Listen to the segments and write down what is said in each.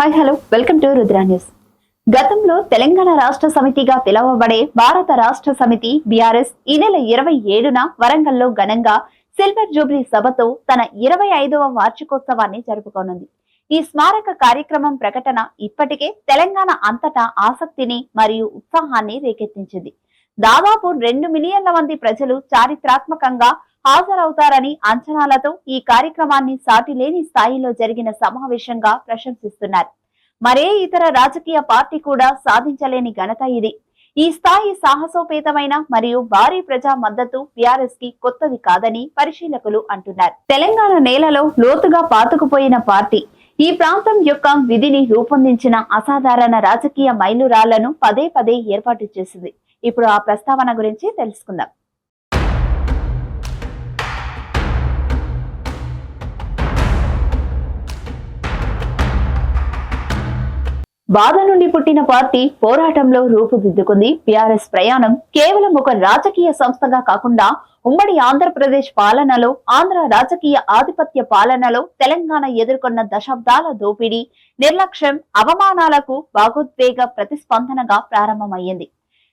Hi hello. Welcome to Rudra news. గతంలో తెలంగాణ రాష్ట్ర సమితిగా పిలవబడే భారత రాష్ట్ర సమితి బీఆర్ఎస్ ఈ నెల ఇరవై ఏడున వరంగల్లో ఘనంగా సిల్వర్ జూబ్లీ సభతో తన ఇరవై ఐదవ వార్షికోత్సవాన్ని జరుపుకోనుంది. ఈ స్మారక కార్యక్రమం ప్రకటన ఇప్పటికే తెలంగాణ అంతటా ఆసక్తిని మరియు ఉత్సాహాన్ని రేకెత్తించింది. దాదాపు రెండు మిలియన్ల మంది ప్రజలు చారిత్రాత్మకంగా హాజరవుతారని అంచనాలతో ఈ కార్యక్రమాన్ని సాటిలేని స్థాయిలో జరిగిన సమావేశంగా ప్రశంసిస్తున్నారు. మరే ఇతర రాజకీయ పార్టీ కూడా సాధించలేని ఘనత ఇది. ఈ స్థాయి సాహసోపేతమైన మరియు భారీ ప్రజా మద్దతు బీఆర్ఎస్కి కొత్తది కాదని పరిశీలకులు అంటున్నారు. తెలంగాణ నేలలో లోతుగా పాతుకుపోయిన పార్టీ ఈ ప్రాంతం యొక్క విధిని రూపొందించిన అసాధారణ రాజకీయ మైలురాళ్ళను పదే పదే ఏర్పాటు చేసింది. ఇప్పుడు ఆ ప్రస్తావన గురించి తెలుసుకుందాం. బాధ నుండి పుట్టిన పార్టీ పోరాటంలో రూపుదిద్దుకుంది. బీఆర్ఎస్ ప్రయాణం కేవలం ఒక రాజకీయ సంస్థగా కాకుండా ఉమ్మడి ఆంధ్రప్రదేశ్ పాలనలో ఆంధ్ర రాజకీయ ఆధిపత్య పాలనలో తెలంగాణ ఎదుర్కొన్న దశాబ్దాల దోపిడీ నిర్లక్ష్యం అవమానాలకు భాగోద్వేగ ప్రతిస్పందనగా ప్రారంభమయ్యింది.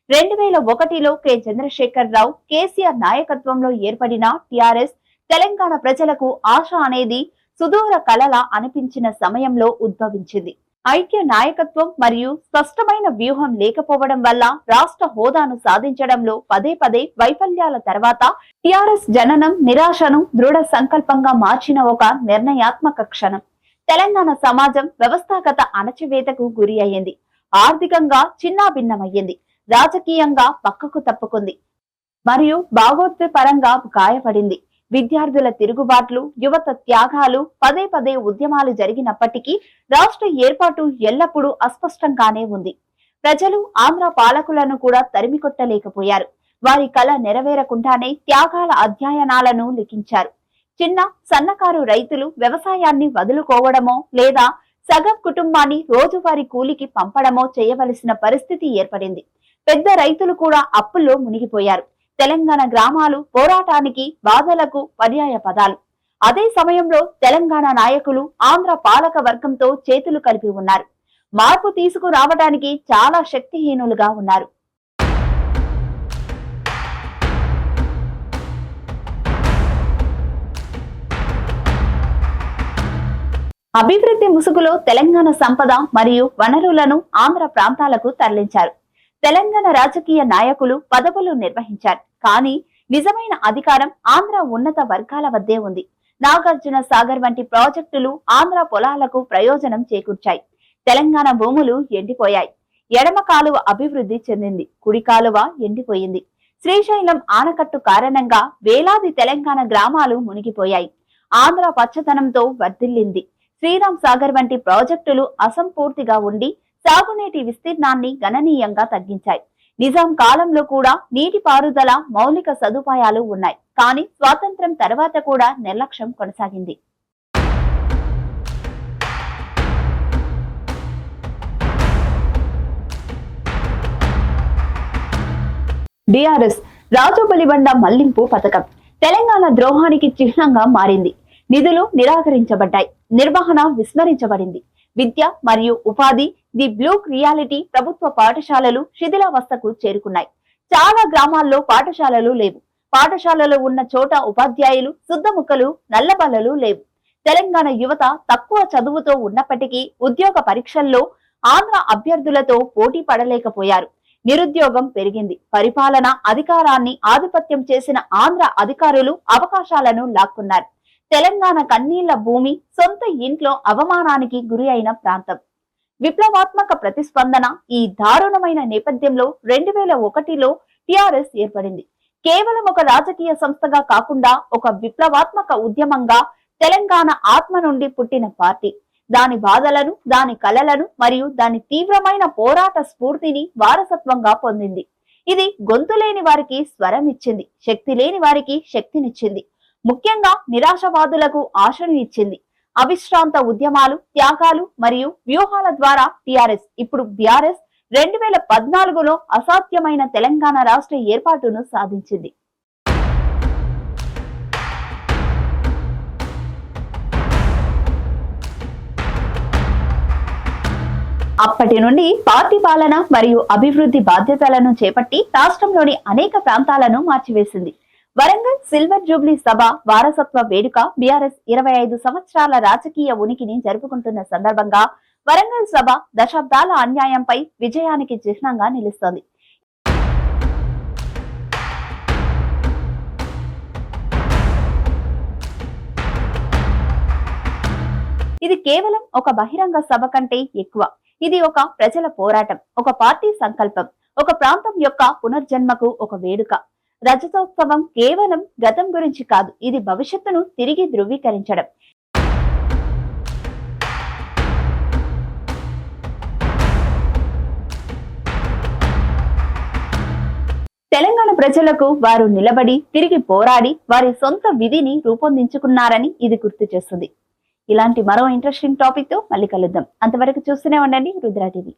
రెండు వేల ఒకటిలో కె. చంద్రశేఖర్ రావు కేసీఆర్ నాయకత్వంలో ఏర్పడిన టిఆర్ఎస్ తెలంగాణ ప్రజలకు ఆశ అనేది సుదూర కలల అనిపించిన సమయంలో ఉద్భవించింది. ఐక్య నాయకత్వం మరియు స్పష్టమైన వ్యూహం లేకపోవడం వల్ల రాష్ట్ర హోదాను సాధించడంలో పదే పదే వైఫల్యాల తర్వాత టిఆర్ఎస్ జననం నిరాశను దృఢ సంకల్పంగా మార్చిన ఒక నిర్ణయాత్మక క్షణం. తెలంగాణ సమాజం వ్యవస్థాగత అణచివేతకు గురి అయ్యింది. ఆర్థికంగా చిన్నాభిన్నమయ్యింది. రాజకీయంగా పక్కకు తప్పుకుంది. మరియు భావోద్వేపరంగా పరంగా గాయపడింది. విద్యార్థుల తిరుగుబాట్లు యువత త్యాగాలు పదే పదే ఉద్యమాలు జరిగినప్పటికీ రాష్ట్ర ఏర్పాటు ఎల్లప్పుడూ అస్పష్టంగానే ఉంది. ప్రజలు ఆంధ్ర పాలకులను కూడా తరిమికొట్టలేకపోయారు. వారి కళ నెరవేరకుండానే త్యాగాల అధ్యయనాలను లిఖించారు. చిన్న సన్నకారు రైతులు వ్యవసాయాన్ని వదులుకోవడమో లేదా సగం కుటుంబాన్ని రోజువారి కూలికి పంపడమో చేయవలసిన పరిస్థితి ఏర్పడింది. పెద్ద రైతులు కూడా అప్పుల్లో మునిగిపోయారు. తెలంగాణ గ్రామాలు పోరాటానికి బాధలకు పర్యాయ పదాలు. అదే సమయంలో తెలంగాణ నాయకులు ఆంధ్ర పాలక వర్గంతో చేతులు కలిపి ఉన్నారు. మార్పు తీసుకురావడానికి చాలా శక్తిహీనులుగా ఉన్నారు. అభివృద్ధి ముసుగులో తెలంగాణ సంపద మరియు వనరులను ఆంధ్ర ప్రాంతాలకు తరలించారు. తెలంగాణ రాజకీయ నాయకులు పదవులు నిర్వహించారు. కానీ నిజమైన అధికారం ఆంధ్ర ఉన్నత వర్గాల వద్దే ఉంది. నాగార్జున సాగర్ వంటి ప్రాజెక్టులు ఆంధ్ర పొలాలకు ప్రయోజనం చేకూర్చాయి. తెలంగాణ భూములు ఎండిపోయాయి. ఎడమ కాలువ అభివృద్ధి చెందింది. కుడి కాలువ ఎండిపోయింది. శ్రీశైలం ఆనకట్టు కారణంగా వేలాది తెలంగాణ గ్రామాలు మునిగిపోయాయి. ఆంధ్ర పచ్చదనంతో వర్ధిల్లింది. శ్రీరామ్ సాగర్ వంటి ప్రాజెక్టులు అసంపూర్తిగా ఉండి సాగునీటి విస్తీర్ణాన్ని గణనీయంగా తగ్గించాయి. నిజాం కాలంలో కూడా నీటి పారుదల మౌలిక సదుపాయాలు ఉన్నాయి. కానీ స్వాతంత్ర్యం తర్వాత కూడా నిర్లక్ష్యం కొనసాగింది. డిఆర్ఎస్ రాజుబలిబండ మళ్ళింపు పథకం. తెలంగాణ ద్రోహానికి చిహ్నంగా మారింది. నిధులు నిరాకరించబడ్డాయి. నిర్వహణ విస్మరించబడింది. విద్య మరియు ఉపాధి ది బ్లూక్ రియాలిటీ ప్రభుత్వ పాఠశాలలు శిథిలావస్థకు చేరుకున్నాయి. చాలా గ్రామాల్లో పాఠశాలలు లేవు. పాఠశాలలు ఉన్న చోట ఉపాధ్యాయులు శుద్ధముఖలు నల్లబల్లలు లేవు. తెలంగాణ యువత తక్కువ చదువుతో ఉన్నప్పటికీ ఉద్యోగ పరీక్షల్లో ఆంధ్ర అభ్యర్థులతో పోటీ పడలేకపోయారు. నిరుద్యోగం పెరిగింది. పరిపాలన అధికారాన్ని ఆధిపత్యం చేసిన ఆంధ్ర అధికారులు అవకాశాలను లాక్కున్నారు. తెలంగాణ కన్నీళ్ళ భూమి సొంత ఇంట్లో అవమానానికి గురి అయిన ప్రాంతం. విప్లవాత్మక ప్రతిస్పందన ఈ దారుణమైన నేపథ్యంలో రెండు వేల ఒకటిలో టిఆర్ఎస్ ఏర్పడింది. కేవలం ఒక రాజకీయ సంస్థగా కాకుండా ఒక విప్లవాత్మక ఉద్యమంగా తెలంగాణ ఆత్మ నుండి పుట్టిన పార్టీ. దాని బాధలను దాని కలలను మరియు దాని తీవ్రమైన పోరాట స్ఫూర్తిని వారసత్వంగా పొందింది. ఇది గొంతు లేని వారికి స్వరం ఇచ్చింది శక్తి లేని వారికి శక్తినిచ్చింది. ముఖ్యంగా నిరాశవాదులకు ఆశను ఇచ్చింది. అవిశ్రాంత ఉద్యమాలు త్యాగాలు మరియు వ్యూహాల ద్వారా టిఆర్ఎస్. ఇప్పుడు బిఆర్ఎస్ రెండు వేల పద్నాలుగులో అసాధ్యమైన తెలంగాణ రాష్ట్ర ఏర్పాటును సాధించింది. అప్పటి నుండి పార్టీ పాలన మరియు అభివృద్ధి బాధ్యతలను చేపట్టి రాష్ట్రంలోని అనేక ప్రాంతాలను మార్చివేసింది. వరంగల్ సిల్వర్ జూబ్లీ సభ వారసత్వ వేడుక బీఆర్ఎస్ ఇరవై ఐదు సంవత్సరాల రాజకీయ ఉనికిని జరుపుకుంటున్న సందర్భంగా వరంగల్ సభ దశాబ్దాల అన్యాయంపై విజయానికి చిహ్నంగా నిలుస్తోంది. ఇది కేవలం ఒక బహిరంగ సభ కంటే ఎక్కువ. ఇది ఒక ప్రజల పోరాటం ఒక పార్టీ సంకల్పం ఒక ప్రాంతం యొక్క పునర్జన్మకు ఒక వేడుక. రజతోత్సవం కేవలం గతం గురించి కాదు ఇది భవిష్యత్తును తిరిగి ధృవీకరించడం. తెలంగాణ ప్రజలకు వారు నిలబడి తిరిగి పోరాడి వారి సొంత విధిని రూపొందించుకున్నారని ఇది గుర్తు చేస్తుంది. ఇలాంటి మరో ఇంట్రెస్టింగ్ టాపిక్తో మళ్ళీ కలుద్దాం. అంతవరకు చూస్తూనే ఉండండి రుద్రా టీవీ.